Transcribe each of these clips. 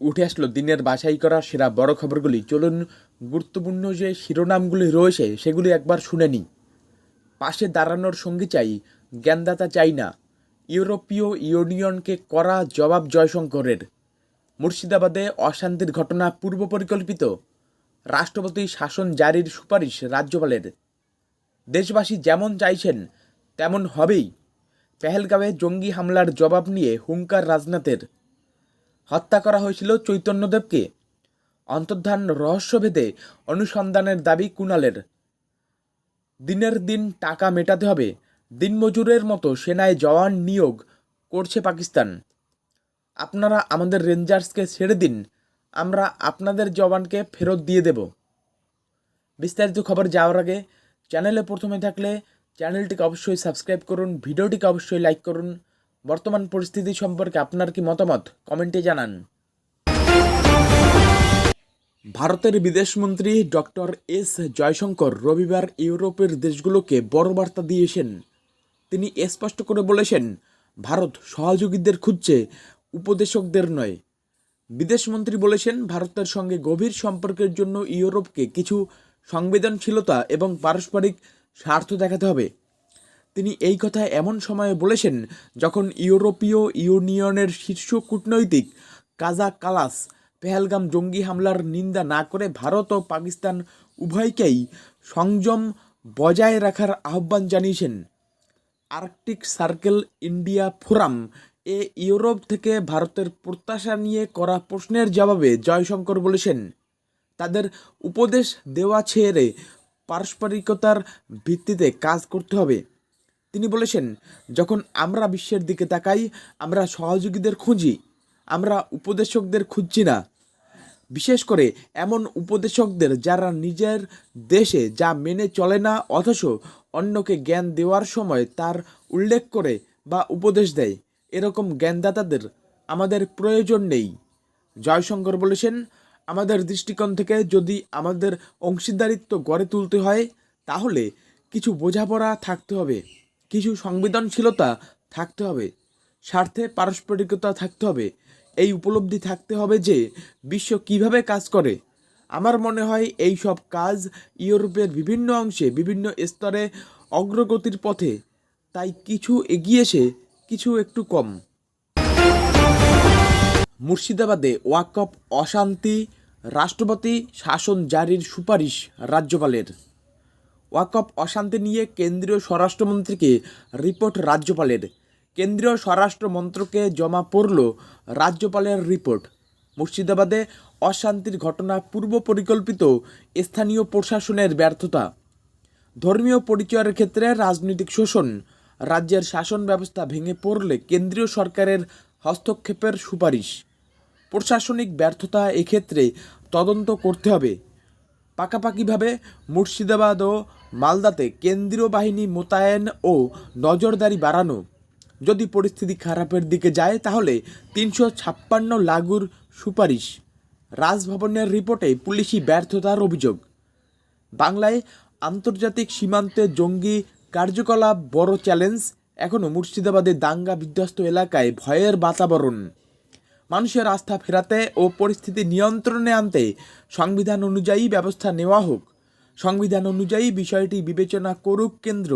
উঠে আসলো দিনের বাছাই করা সেরা বড় খবরগুলি। চলুন, গুরুত্বপূর্ণ যে শিরোনামগুলি রয়েছে, সেগুলি একবার শুনে নিই। পাশে দাঁড়ানোর সঙ্গী চাই, জ্ঞানদাতা চাই না। ইউরোপীয় ইউনিয়নকে করা জবাব জয়শঙ্করের। মুর্শিদাবাদে অশান্তির ঘটনা পূর্ব পরিকল্পিত। রাষ্ট্রপতি শাসন জারির সুপারিশ রাজ্যপালের। দেশবাসী যেমন চাইছেন, তেমন হবেই। পেহেলগাঁওয়ে জঙ্গি হামলার জবাব নিয়ে হুঙ্কার রাজনাথের। হত্যা করা হয়েছিল চৈতন্যদেবকে। অন্তর্ধান রহস্যভেদে অনুসন্ধানের দাবি কুণালের। দিনের দিন টাকা মেটাতে হবে। দিনমজুরের মতো সেনায় জওয়ান নিয়োগ করছে পাকিস্তান। আপনারা আমাদের রেঞ্জার্সকে ছেড়ে দিন। আমরা আপনাদের জওয়ানকে ফেরত দিয়ে দেব। বিস্তারিত খবর যাওয়ার আগে চ্যানেলে প্রথমে থাকলে চ্যানেলটিকে অবশ্যই সাবস্ক্রাইব করুন, ভিডিওটিকে অবশ্যই লাইক করুন। বর্তমান পরিস্থিতি সম্পর্কে আপনার কি মতামত? কমেন্টে জানান। ভারতের বিদেশমন্ত্রী ডক্টর এস জয়শঙ্কর রবিবার ইউরোপের দেশগুলোকে বড় বার্তা দিয়েছেন। তিনি স্পষ্ট করে বলেছেন, ভারত সহযোগীদের খুঁজছে, উপদেশকদের নয়। বিদেশমন্ত্রী বলেছেন, ভারতের সঙ্গে গভীর সম্পর্কের জন্য ইউরোপকে কিছু সংবেদনশীলতা এবং পারস্পরিক স্বার্থ দেখাতে হবে। তিনি এই কথা এমন সময়ে বলেছেন যখন ইউরোপীয় ইউনিয়নের শীর্ষ কূটনৈতিক কাজা কালাস পেহেলগাম জঙ্গি হামলার নিন্দা না করে ভারত ও পাকিস্তান উভয়কেই সংযম বজায় রাখার আহ্বান জানিয়েছেন। আর্কটিক সার্কেল ইন্ডিয়া ফোরাম এ ইউরোপ থেকে ভারতের প্রত্যাশা নিয়ে করা প্রশ্নের জবাবে জয়শঙ্কর বলেছেন, তাদের উপদেশ দেওয়া ছেড়ে পারস্পরিকতার ভিত্তিতে কাজ করতে হবে। তিনি বলেছেন, যখন আমরা বিশ্বের দিকে তাকাই, আমরা সহযোগীদের খুঁজি, আমরা উপদেশকদের খুঁজছি না। বিশেষ করে এমন উপদেশকদের যারা নিজের দেশে যা মেনে চলে না, অথচ অন্যকে জ্ঞান দেওয়ার সময় তার উল্লেখ করে বা উপদেশ দেয়। এরকম জ্ঞানদাতাদের আমাদের প্রয়োজন নেই। জয়শঙ্কর বলেছেন, আমাদের দৃষ্টিকোণ থেকে যদি আমাদের অংশীদারিত্ব গড়ে তুলতে হয়, তাহলে কিছু বোঝাপড়া থাকতে হবে। কিছু সংবেদনশীলতা থাকতে হবে। স্বার্থে পারস্পরিকতা থাকতে হবে। এই উপলব্ধি থাকতে হবে যে বিশ্ব কীভাবে কাজ করে। আমার মনে হয় এই সব কাজ ইউরোপের বিভিন্ন অংশে, বিভিন্ন স্তরে অগ্রগতির পথে। তাই কিছু এগিয়েছে কিছু একটু কম। মুর্শিদাবাদে ওয়াকফ অশান্তি। রাষ্ট্রপতি শাসন জারির সুপারিশ রাজ্যপালের। ওয়াকফ অশান্তি নিয়ে কেন্দ্রীয় স্বরাষ্ট্রমন্ত্রীকে রিপোর্ট রাজ্যপালের। কেন্দ্রীয় স্বরাষ্ট্র মন্ত্রকে জমা পড়ল রাজ্যপালের রিপোর্ট। মুর্শিদাবাদে অশান্তির ঘটনা পূর্ব পরিকল্পিত স্থানীয় প্রশাসনের ব্যর্থতা। ধর্মীয় পরিচয়ের ক্ষেত্রে রাজনৈতিক শোষণ। রাজ্যের শাসন ব্যবস্থা ভেঙে পড়লে কেন্দ্রীয় সরকারের হস্তক্ষেপের সুপারিশ। প্রশাসনিক ব্যর্থতা এক্ষেত্রে তদন্ত করতে হবে। পাকাপাকিভাবে মুর্শিদাবাদ ও মালদাতে কেন্দ্রীয় বাহিনী মোতায়েন ও নজরদারি বাড়ানো। যদি পরিস্থিতি খারাপের দিকে যায়, তাহলে তিনশো ছাপ্পান্ন লাগুর সুপারিশ। রাজভবনের রিপোর্টে পুলিশি ব্যর্থতার অভিযোগ। বাংলায় আন্তর্জাতিক সীমান্তে জঙ্গি কার্যকলাপ বড় চ্যালেঞ্জ। এখনও মুর্শিদাবাদের দাঙ্গা বিধ্বস্ত এলাকায় ভয়ের বাতাবরণ। মানুষের আস্থা ফেরাতে ও পরিস্থিতি নিয়ন্ত্রণে আনতে সংবিধান অনুযায়ী ব্যবস্থা নেওয়া হোক। সংবিধান অনুযায়ী বিষয়টি বিবেচনা করুক কেন্দ্র,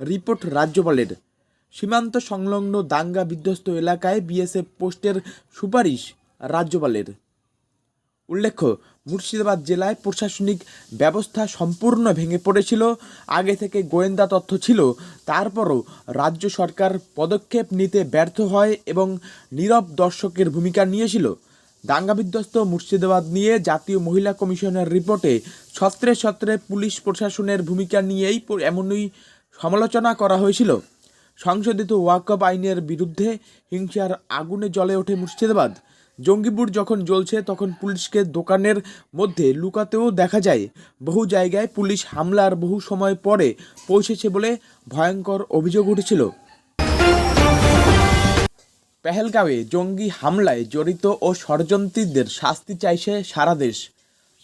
রিপোর্ট রাজ্যপালের। সীমান্ত সংলগ্ন দাঙ্গা বিধ্বস্ত এলাকায় বিএসএফ পোস্টের সুপারিশ রাজ্যপালের। উল্লেখ্য, মুর্শিদাবাদ জেলায় প্রশাসনিক ব্যবস্থা সম্পূর্ণ ভেঙে পড়েছিল। আগে থেকে গোয়েন্দা তথ্য ছিল, তারপরও রাজ্য সরকার পদক্ষেপ নিতে ব্যর্থ হয় এবং নীরব দর্শকের ভূমিকা নিয়েছিল। দাঙ্গাবিধ্বস্ত মুর্শিদাবাদ নিয়ে জাতীয় মহিলা কমিশনের রিপোর্টে ছত্রে ছত্রে পুলিশ প্রশাসনের ভূমিকা নিয়েই এমনই সমালোচনা করা হয়েছিল। সংশোধিত ওয়াকফ আইনের বিরুদ্ধে হিংসার আগুনে জ্বলে ওঠে মুর্শিদাবাদ। জঙ্গিপুর যখন জ্বলছে, তখন পুলিশকে দোকানের মধ্যে লুকাতেও দেখা যায়। বহু জায়গায় পুলিশ হামলার বহু সময় পরে পৌঁছেছে বলে ভয়ঙ্কর অভিযোগ উঠেছিল। পেহেলগাঁওয়ে জঙ্গি হামলায় জড়িত ও ষড়যন্ত্রীদের শাস্তি চাইছে সারা দেশ।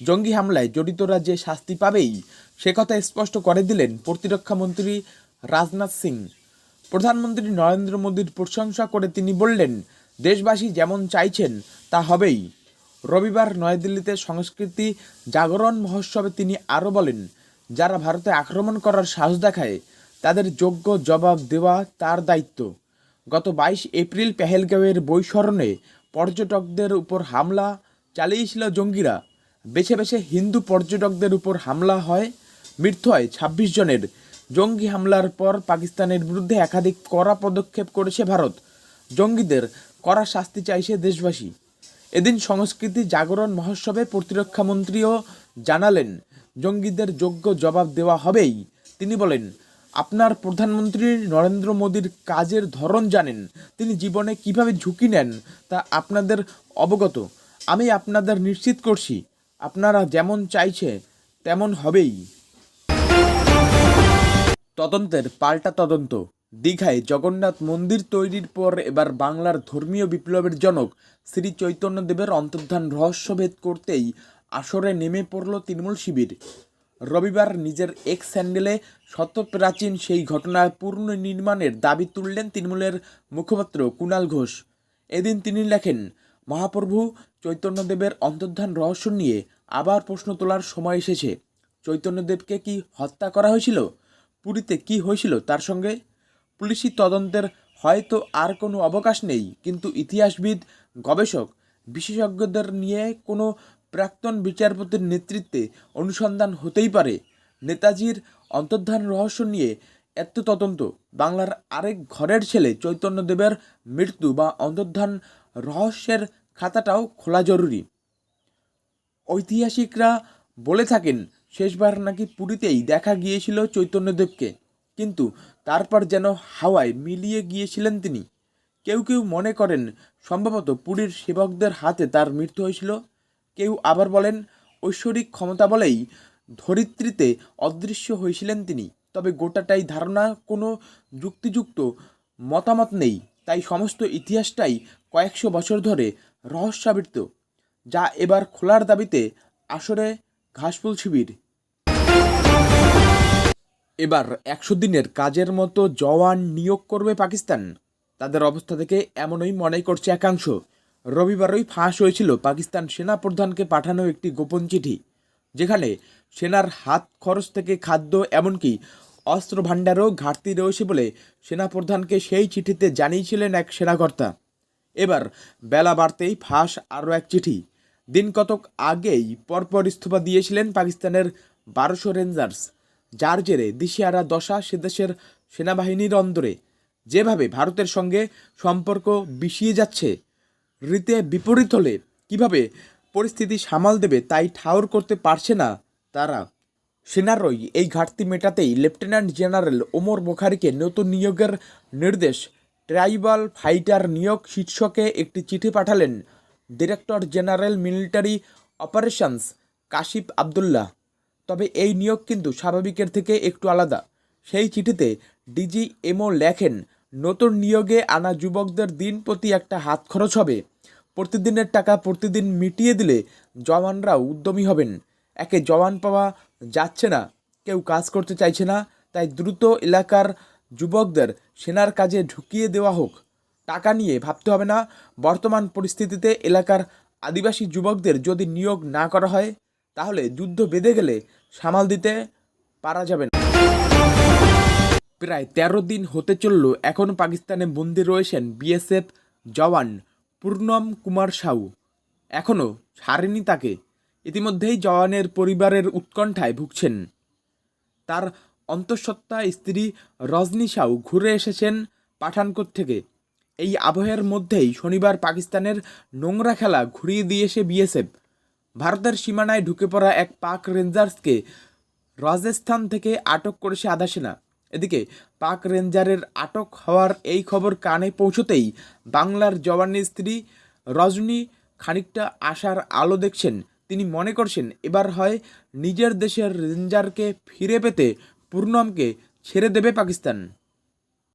জঙ্গি হামলায় জড়িতরা যে শাস্তি পাবেই, সে কথা স্পষ্ট করে দিলেন প্রতিরক্ষা মন্ত্রী রাজনাথ সিং। প্রধানমন্ত্রী নরেন্দ্র মোদীর প্রশংসা করে তিনি বললেন দেশবাসী যেমন চাইছেন, তা হবেই। রবিবার নয়াদিল্লিতে সংস্কৃতি জাগরণ মহোৎসবে তিনি আরও বলেন, যারা ভারতে আক্রমণ করার সাহস দেখায়, তাদের যোগ্য জবাব দেওয়া তার দায়িত্ব। গত বাইশ এপ্রিল পেহেলগাঁওয়ের বৈশরণে পর্যটকদের উপর হামলা চালিয়েছিল জঙ্গিরা। বেছে বেছে হিন্দু পর্যটকদের উপর হামলা হয়, মৃত্যু হয় ছাব্বিশ জনের। জঙ্গি হামলার পর পাকিস্তানের বিরুদ্ধে একাধিক কড়া পদক্ষেপ করেছে ভারত। জঙ্গিদের কড়া শাস্তি চাইছে দেশবাসী। এদিন সংস্কৃতি জাগরণ মহোৎসবে প্রতিরক্ষামন্ত্রীও জানালেন, জঙ্গিদের যোগ্য জবাব দেওয়া হবেই। তিনি বলেন, আপনার প্রধানমন্ত্রী নরেন্দ্র মোদীর কাজের ধরন জানেন, তিনি জীবনে কীভাবে ঝুঁকি নেন তা আপনাদের অবগত। আমি আপনাদের নিশ্চিত করছি, আপনারা যেমন চাইছে তেমন হবেই। তদন্তের পাল্টা তদন্ত। দীঘায় জগন্নাথ মন্দির তৈরির পর এবার বাংলার ধর্মীয় বিপ্লবের জনক শ্রী চৈতন্যদেবের অন্তর্ধান রহস্যভেদ করতেই আসরে নেমে পড়ল তৃণমূল শিবির। রবিবার নিজের এক স্যান্ডেলে শত প্রাচীন সেই ঘটনার পূর্ণ নির্মাণের দাবি তুললেন তৃণমূলের মুখপাত্র কুণাল ঘোষ। এদিন তিনি লেখেন, মহাপ্রভু, চৈতন্যদেবের অন্তর্ধান রহস্য নিয়ে আবার প্রশ্ন তোলার সময় এসেছে। চৈতন্যদেবকে কি হত্যা করা হয়েছিল? পুরীতে কি হয়েছিল তার সঙ্গে? পুলিশি তদন্তের হয়তো আর কোনো অবকাশ নেই, কিন্তু ইতিহাসবিদ, গবেষক, বিশেষজ্ঞদের নিয়ে কোনো প্রাক্তন বিচারপতির নেতৃত্বে অনুসন্ধান হতেই পারে। নেতাজির অন্তর্ধান রহস্য নিয়ে এত তদন্ত, বাংলার আরেক ঘরের ছেলে চৈতন্যদেবের মৃত্যু বা অন্তর্ধান রহস্যের খাতাটাও খোলা জরুরি। ঐতিহাসিকরা বলে থাকেন, শেষবার নাকি পুরীতেই দেখা গিয়েছিল চৈতন্যদেবকে। কিন্তু তারপর যেন হাওয়ায় মিলিয়ে গিয়েছিলেন তিনি। কেউ কেউ মনে করেন, সম্ভবত পুরীর সেবকদের হাতে তার মৃত্যু হয়েছিল। কেউ আবার বলেন, ঐশ্বরিক ক্ষমতা বলেই ধরিত্রীতে অদৃশ্য হয়েছিলেন তিনি। তবে গোটাটাই ধারণা, কোনো যুক্তিযুক্ত মতামত নেই। তাই সমস্ত ইতিহাসটাই কয়েকশো বছর ধরে রহস্যাবৃত যা এবার খোলার দাবিতে আসরে ঘাসফুল শিবির। এবার একশো দিনের কাজের মতো জওয়ান নিয়োগ করবে পাকিস্তান। তাদের অবস্থা থেকে এমনই মনে করছে একাংশ। রবিবারই ফাঁস হয়েছিল পাকিস্তান সেনা প্রধানকে পাঠানো একটি গোপন চিঠি। যেখানে সেনার হাত খরচ থেকে খাদ্য এমনকি অস্ত্র ভাণ্ডারও ঘাটতি রয়েছে বলে সেনাপ্রধানকে সেই চিঠিতে জানিয়েছিলেন এক সেনাকর্তা। এবার বেলা বাড়তেই ফাঁস আরও এক চিঠি। দিন কতক আগেই পরপর ইস্তফা দিয়েছিলেন পাকিস্তানের বারোশো রেঞ্জার্স। যার জেরে দিশিয়ারা দশা সে দেশের সেনাবাহিনীর অন্দরে। যেভাবে ভারতের সঙ্গে সম্পর্ক বিষিয়ে যাচ্ছে, রীতে বিপরীত হলে কীভাবে পরিস্থিতি সামাল দেবে তাই ঠাউর করতে পারছে না তারা। সেনারই এই ঘাটতি মেটাতেই লেফটেন্যান্ট জেনারেল ওমর বোখারিকে নতুন নিয়োগের নির্দেশ, ট্রাইবাল ফাইটার নিয়োগ শীর্ষকে একটি চিঠি পাঠালেন director general military operations Kashif Abdullah. তবে এই নিয়োগ কিন্তু স্বাভাবিকের থেকে একটু আলাদা। সেই চিঠিতে ডিজি এমও লেখেন, নতুন নিয়োগে আনা যুবকদের দিন প্রতি একটা হাত খরচ হবে। প্রতিদিনের টাকা প্রতিদিন মিটিয়ে দিলে জওয়ানরাও উদ্যমী হবেন। একে জওয়ান পাওয়া যাচ্ছে না, কেউ কাজ করতে চাইছে না, তাই দ্রুত এলাকার যুবকদের সেনার কাজে ঢুকিয়ে দেওয়া হোক। টাকা নিয়ে ভাবতে হবে না, বর্তমান পরিস্থিতিতে এলাকার আদিবাসী যুবকদের যদি নিয়োগ না করা হয় তাহলে যুদ্ধ বেঁধে গেলে সামাল দিতে পারা যাবে না। প্রায় তেরো দিন হতে চলল এখনও পাকিস্তানে বন্দী রয়েছেন বিএসএফ জওয়ান পূর্ণম কুমার সাউ। এখনও ছাড়েনি তাকে। ইতিমধ্যেই জওয়ানের পরিবারের উৎকণ্ঠায় ভুগছেন। তার অন্তঃসত্ত্বা স্ত্রী রজনী সাউ ঘুরে এসেছেন পাঠানকোট থেকে। এই আবহের মধ্যেই শনিবার পাকিস্তানের নোংরা খেলা ঘুরিয়ে দিয়েছে বিএসএফ। ভারতের সীমানায় ঢুকে পড়া এক পাক রেঞ্জার্সকে রাজস্থান থেকে আটক করেছে আধা সেনা এদিকে, পাক রেঞ্জারের আটক হওয়ার এই খবর কানে পৌঁছতেই বাংলার জওয়ানের স্ত্রী রজনী খানিকটা আশার আলো দেখছেন। তিনি মনে করছেন, এবার হয় নিজের দেশের রেঞ্জারকে ফিরে পেতে পূর্ণমকে ছেড়ে দেবে পাকিস্তান।